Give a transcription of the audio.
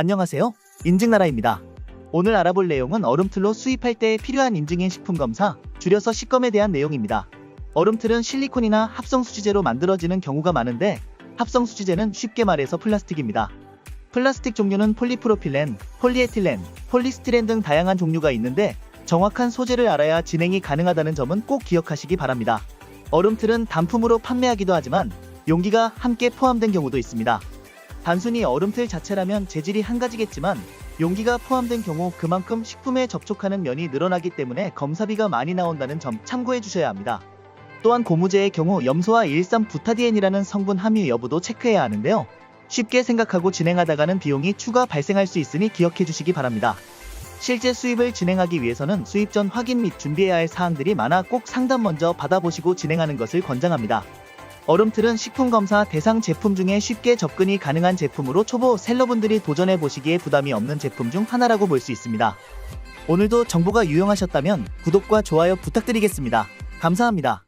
안녕하세요. 인증나라입니다. 오늘 알아볼 내용은 얼음틀로 수입할 때 필요한 인증인 식품검사, 줄여서 식검에 대한 내용입니다. 얼음틀은 실리콘이나 합성수지제로 만들어지는 경우가 많은데 합성수지제는 쉽게 말해서 플라스틱입니다. 플라스틱 종류는 폴리프로필렌, 폴리에틸렌, 폴리스티렌 등 다양한 종류가 있는데 정확한 소재를 알아야 진행이 가능하다는 점은 꼭 기억하시기 바랍니다. 얼음틀은 단품으로 판매하기도 하지만 용기가 함께 포함된 경우도 있습니다. 단순히 얼음틀 자체라면 재질이 한 가지겠지만 용기가 포함된 경우 그만큼 식품에 접촉하는 면이 늘어나기 때문에 검사비가 많이 나온다는 점 참고해 주셔야 합니다. 또한 고무재의 경우 염소와 일산부타디엔이라는 성분 함유 여부도 체크해야 하는데요. 쉽게 생각하고 진행하다가는 비용이 추가 발생할 수 있으니 기억해 주시기 바랍니다. 실제 수입을 진행하기 위해서는 수입 전 확인 및 준비해야 할 사항들이 많아 꼭 상담 먼저 받아보시고 진행하는 것을 권장합니다. 얼음틀은 식품검사 대상 제품 중에 쉽게 접근이 가능한 제품으로 초보 셀러분들이 도전해 보시기에 부담이 없는 제품 중 하나라고 볼 수 있습니다. 오늘도 정보가 유용하셨다면 구독과 좋아요 부탁드리겠습니다. 감사합니다.